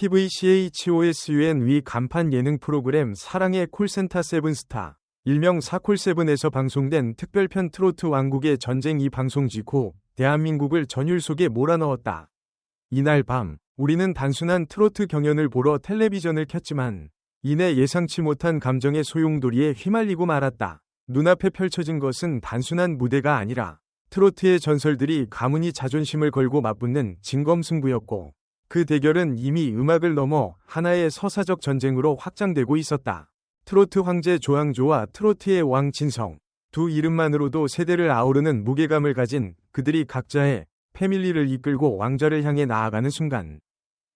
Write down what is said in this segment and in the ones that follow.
TV CHOSUN 위 간판 예능 프로그램 사랑의 콜센터 세븐스타 일명 사콜세븐에서 방송된 특별편 트로트 왕국의 전쟁 이 방송 직후 대한민국을 전율 속에 몰아넣었다. 이날 밤 우리는 단순한 트로트 경연을 보러 텔레비전을 켰지만 이내 예상치 못한 감정의 소용돌이에 휘말리고 말았다. 눈앞에 펼쳐진 것은 단순한 무대가 아니라 트로트의 전설들이 가문이 자존심을 걸고 맞붙는 진검승부였고 그 대결은 이미 음악을 넘어 하나의 서사적 전쟁으로 확장되고 있었다. 트로트 황제 조항조와 트로트의 왕 진성 두 이름만으로도 세대를 아우르는 무게감을 가진 그들이 각자의 패밀리를 이끌고 왕좌를 향해 나아가는 순간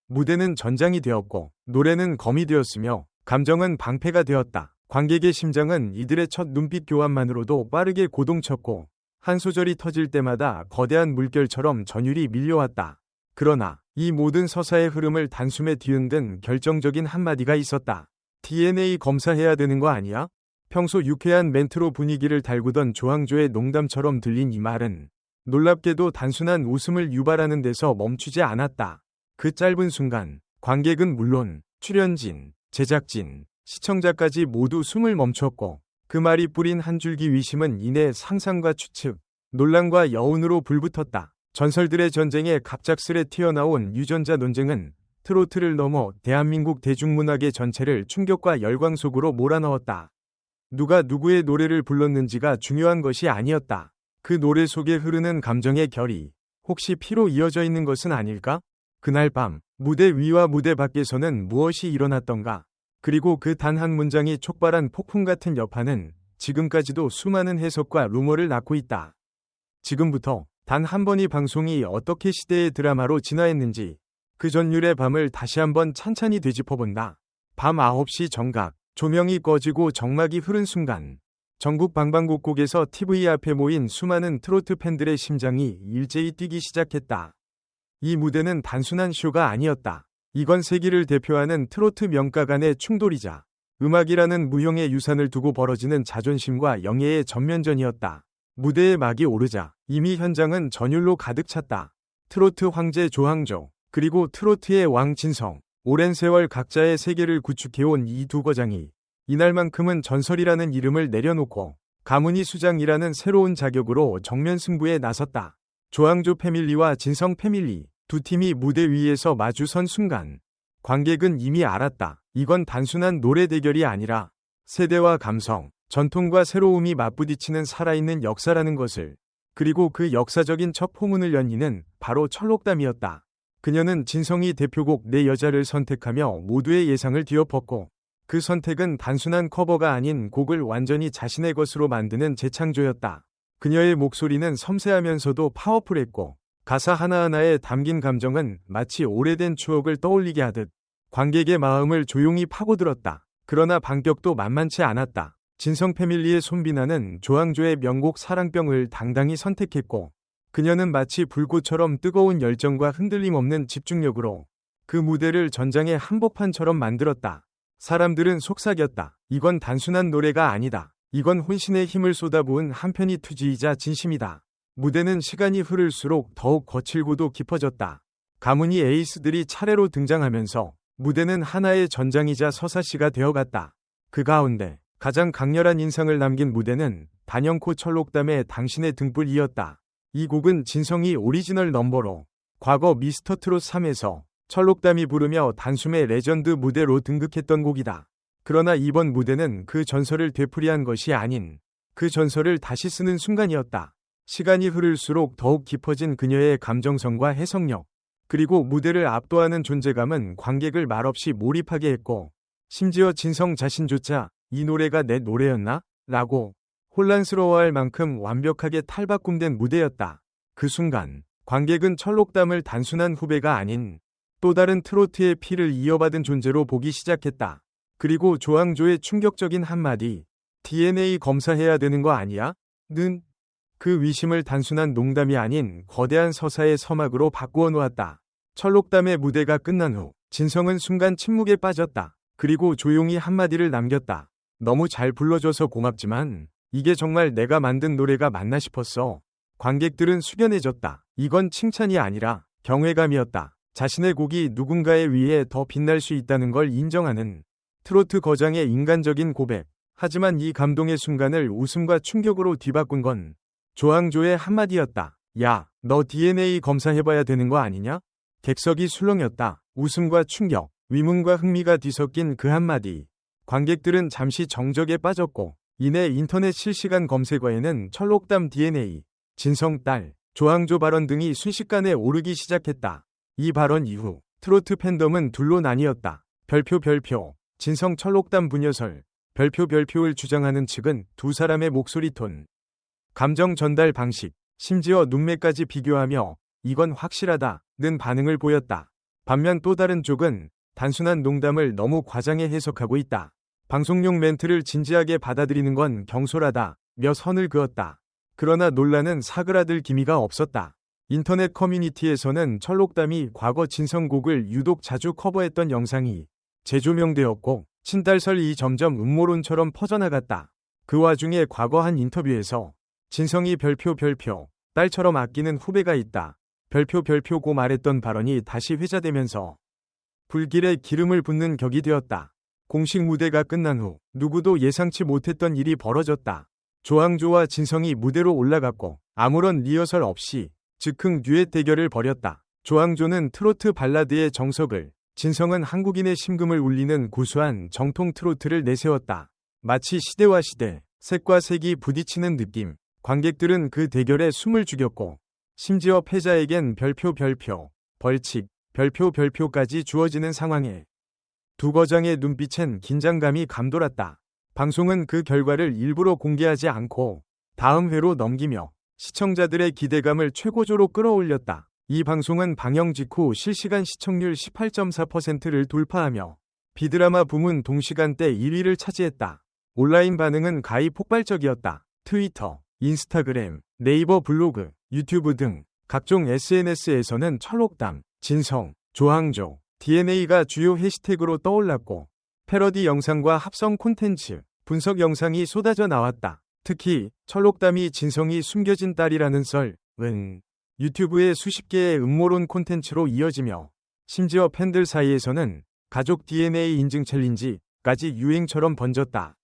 무대는 전장이 되었고 노래는 검이 되었으며 감정은 방패가 되었다. 관객의 심장은 이들의 첫 눈빛 교환만으로도 빠르게 고동쳤고 한 소절이 터질 때마다 거대한 물결처럼 전율이 밀려왔다. 그러나 이 모든 서사의 흐름을 단숨에 뒤흔든 결정적인 한마디가 있었다. DNA 검사해야 되는 거 아니야? 평소 유쾌한 멘트로 분위기를 달구던 조항조의 농담처럼 들린 이 말은 놀랍게도 단순한 웃음을 유발하는 데서 멈추지 않았다. 그 짧은 순간 관객은 물론 출연진, 제작진, 시청자까지 모두 숨을 멈췄고 그 말이 뿌린 한 줄기 위심은 이내 상상과 추측, 논란과 여운으로 불붙었다. 전설들의 전쟁에 갑작스레 튀어나온 유전자 논쟁은 트로트를 넘어 대한민국 대중문학의 전체를 충격과 열광 속으로 몰아넣었다. 누가 누구의 노래를 불렀는지가 중요한 것이 아니었다. 그 노래 속에 흐르는 감정의 결이 혹시 피로 이어져 있는 것은 아닐까? 그날 밤 무대 위와 무대 밖에서는 무엇이 일어났던가? 그리고 그 단 한 문장이 촉발한 폭풍 같은 여파는 지금까지도 수많은 해석과 루머를 낳고 있다. 지금부터 단 한 번 이 방송이 어떻게 시대의 드라마로 진화했는지 그 전율의 밤을 다시 한번 찬찬히 되짚어본다. 밤 9시 정각, 조명이 꺼지고 정막이 흐른 순간 전국 방방곡곡에서 TV 앞에 모인 수많은 트로트 팬들의 심장이 일제히 뛰기 시작했다. 이 무대는 단순한 쇼가 아니었다. 이건 세기를 대표하는 트로트 명가 간의 충돌이자 음악이라는 무형의 유산을 두고 벌어지는 자존심과 영예의 전면전이었다. 무대에 막이 오르자 이미 현장은 전율로 가득 찼다. 트로트 황제 조항조, 그리고 트로트의 왕 진성, 오랜 세월 각자의 세계를 구축해온 이 두 거장이 이날만큼은 전설이라는 이름을 내려놓고 가문이 수장이라는 새로운 자격으로 정면 승부에 나섰다. 조항조 패밀리와 진성 패밀리, 두 팀이 무대 위에서 마주선 순간 관객은 이미 알았다. 이건 단순한 노래 대결이 아니라 세대와 감성, 전통과 새로움이 맞부딪히는 살아있는 역사라는 것을 그리고 그 역사적인 첫 포문을 연 이는 바로 철록담이었다. 그녀는 진성이 대표곡 내 여자를 선택하며 모두의 예상을 뒤엎었고 그 선택은 단순한 커버가 아닌 곡을 완전히 자신의 것으로 만드는 재창조였다. 그녀의 목소리는 섬세하면서도 파워풀했고 가사 하나하나에 담긴 감정은 마치 오래된 추억을 떠올리게 하듯 관객의 마음을 조용히 파고들었다. 그러나 반격도 만만치 않았다. 진성 패밀리의 손비나는 조항조의 명곡 사랑병을 당당히 선택했고 그녀는 마치 불꽃처럼 뜨거운 열정과 흔들림 없는 집중력으로 그 무대를 전장의 한복판처럼 만들었다. 사람들은 속삭였다. 이건 단순한 노래가 아니다. 이건 혼신의 힘을 쏟아부은 한편이 투지이자 진심이다. 무대는 시간이 흐를수록 더욱 거칠고도 깊어졌다. 가문이 에이스들이 차례로 등장하면서 무대는 하나의 전장이자 서사시가 되어갔다. 그 가운데 가장 강렬한 인상을 남긴 무대는 단연코 철록담의 당신의 등불이었다. 이 곡은 진성이 오리지널 넘버로 과거 미스터 트롯 3에서 철록담이 부르며 단숨에 레전드 무대로 등극했던 곡이다. 그러나 이번 무대는 그 전설을 되풀이한 것이 아닌 그 전설을 다시 쓰는 순간이었다. 시간이 흐를수록 더욱 깊어진 그녀의 감정성과 해석력, 그리고 무대를 압도하는 존재감은 관객을 말없이 몰입하게 했고, 심지어 진성 자신조차 이 노래가 내 노래였나? 라고 혼란스러워할 만큼 완벽하게 탈바꿈된 무대였다. 그 순간, 관객은 철록담을 단순한 후배가 아닌 또 다른 트로트의 피를 이어받은 존재로 보기 시작했다. 그리고 조항조의 충격적인 한마디, DNA 검사해야 되는 거 아니야? 는 그 위심을 단순한 농담이 아닌 거대한 서사의 서막으로 바꾸어 놓았다. 철록담의 무대가 끝난 후 진성은 순간 침묵에 빠졌다. 그리고 조용히 한마디를 남겼다. 너무 잘 불러줘서 고맙지만 이게 정말 내가 만든 노래가 맞나 싶었어. 관객들은 숙연해졌다. 이건 칭찬이 아니라 경외감이었다. 자신의 곡이 누군가에 의해 더 빛날 수 있다는 걸 인정하는 트로트 거장의 인간적인 고백. 하지만 이 감동의 순간을 웃음과 충격으로 뒤바꾼 건 조항조의 한마디였다. 야, 너 DNA 검사해봐야 되는 거 아니냐? 객석이 술렁였다. 웃음과 충격, 위문과 흥미가 뒤섞인 그 한마디. 관객들은 잠시 정적에 빠졌고 이내 인터넷 실시간 검색어에는 철록담 DNA, 진성 딸, 조항조 발언 등이 순식간에 오르기 시작했다. 이 발언 이후 트로트 팬덤은 둘로 나뉘었다. 별표 별표, 진성 철록담 분여설, 별표 별표를 주장하는 측은 두 사람의 목소리 톤, 감정 전달 방식, 심지어 눈매까지 비교하며 이건 확실하다는 반응을 보였다. 반면 또 다른 쪽은 단순한 농담을 너무 과장해 해석하고 있다. 방송용 멘트를 진지하게 받아들이는 건 경솔하다. 며 선을 그었다. 그러나 논란은 사그라들 기미가 없었다. 인터넷 커뮤니티에서는 철록담이 과거 진성곡을 유독 자주 커버했던 영상이 재조명되었고 친딸설이 점점 음모론처럼 퍼져나갔다. 그 와중에 과거 한 인터뷰에서 진성이 별표 별표 딸처럼 아끼는 후배가 있다. 별표 별표고 말했던 발언이 다시 회자되면서 불길에 기름을 붓는 격이 되었다. 공식 무대가 끝난 후 누구도 예상치 못했던 일이 벌어졌다. 조항조와 진성이 무대로 올라갔고 아무런 리허설 없이 즉흥 듀엣 대결을 벌였다. 조항조는 트로트 발라드의 정석을 진성은 한국인의 심금을 울리는 구수한 정통 트로트를 내세웠다. 마치 시대와 시대, 색과 색이 부딪히는 느낌. 관객들은 그 대결에 숨을 죽였고 심지어 패자에겐 별표 별표, 벌칙, 별표 별표까지 주어지는 상황에 두 거장의 눈빛엔 긴장감이 감돌았다. 방송은 그 결과를 일부러 공개하지 않고 다음 회로 넘기며 시청자들의 기대감을 최고조로 끌어올렸다. 이 방송은 방영 직후 실시간 시청률 18.4%를 돌파하며 비드라마 부문 동시간대 1위를 차지했다. 온라인 반응은 가히 폭발적이었다. 트위터, 인스타그램, 네이버 블로그, 유튜브 등 각종 SNS에서는 철록담, 진성, 조항조, DNA가 주요 해시태그로 떠올랐고 패러디 영상과 합성 콘텐츠, 분석 영상이 쏟아져 나왔다. 특히 철록담이 진성이 숨겨진 딸이라는 썰은 유튜브에 수십 개의 음모론 콘텐츠로 이어지며 심지어 팬들 사이에서는 가족 DNA 인증 챌린지까지 유행처럼 번졌다.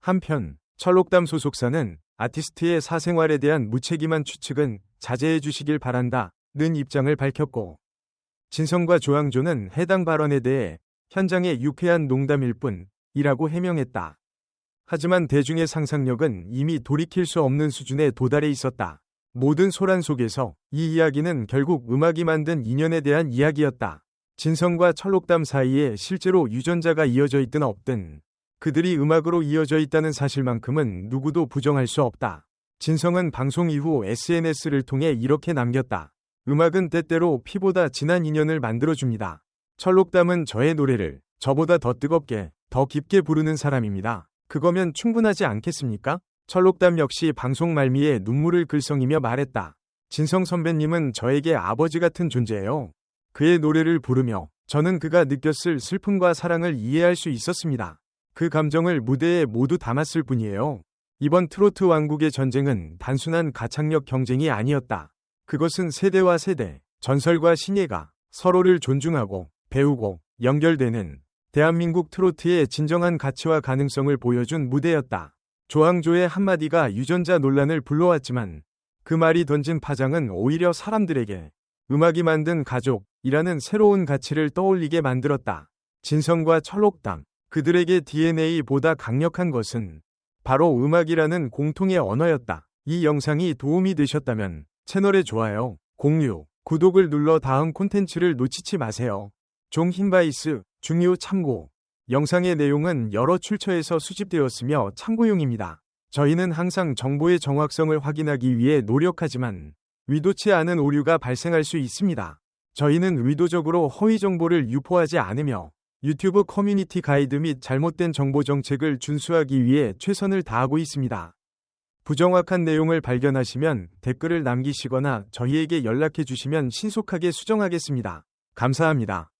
한편 철록담 소속사는 아티스트의 사생활에 대한 무책임한 추측은 자제해 주시길 바란다. 는 입장을 밝혔고 진성과 조항조는 해당 발언에 대해 현장의 유쾌한 농담일 뿐이라고 해명했다. 하지만 대중의 상상력은 이미 돌이킬 수 없는 수준에 도달해 있었다. 모든 소란 속에서 이 이야기는 결국 음악이 만든 인연에 대한 이야기였다. 진성과 철록담 사이에 실제로 유전자가 이어져 있든 없든 그들이 음악으로 이어져 있다는 사실만큼은 누구도 부정할 수 없다. 진성은 방송 이후 SNS를 통해 이렇게 남겼다. 음악은 때때로 피보다 진한 인연을 만들어줍니다. 철록담은 저의 노래를 저보다 더 뜨겁게, 더 깊게 부르는 사람입니다. 그거면 충분하지 않겠습니까? 철록담 역시 방송 말미에 눈물을 글썽이며 말했다. 진성 선배님은 저에게 아버지 같은 존재예요. 그의 노래를 부르며 저는 그가 느꼈을 슬픔과 사랑을 이해할 수 있었습니다. 그 감정을 무대에 모두 담았을 뿐이에요. 이번 트로트 왕국의 전쟁은 단순한 가창력 경쟁이 아니었다. 그것은 세대와 세대, 전설과 신예가 서로를 존중하고 배우고 연결되는 대한민국 트로트의 진정한 가치와 가능성을 보여준 무대였다. 조항조의 한마디가 유전자 논란을 불러왔지만 그 말이 던진 파장은 오히려 사람들에게 음악이 만든 가족이라는 새로운 가치를 떠올리게 만들었다. 진성과 철록담, 그들에게 DNA보다 강력한 것은 바로 음악이라는 공통의 언어였다. 이 영상이 도움이 되셨다면 채널에 좋아요, 공유, 구독을 눌러 다음 콘텐츠를 놓치지 마세요. 종 힌바이스, 중요 참고 영상의 내용은 여러 출처에서 수집되었으며 참고용입니다. 저희는 항상 정보의 정확성을 확인하기 위해 노력하지만 의도치 않은 오류가 발생할 수 있습니다. 저희는 의도적으로 허위 정보를 유포하지 않으며 유튜브 커뮤니티 가이드 및 잘못된 정보 정책을 준수하기 위해 최선을 다하고 있습니다. 부정확한 내용을 발견하시면 댓글을 남기시거나 저희에게 연락해 주시면 신속하게 수정하겠습니다. 감사합니다.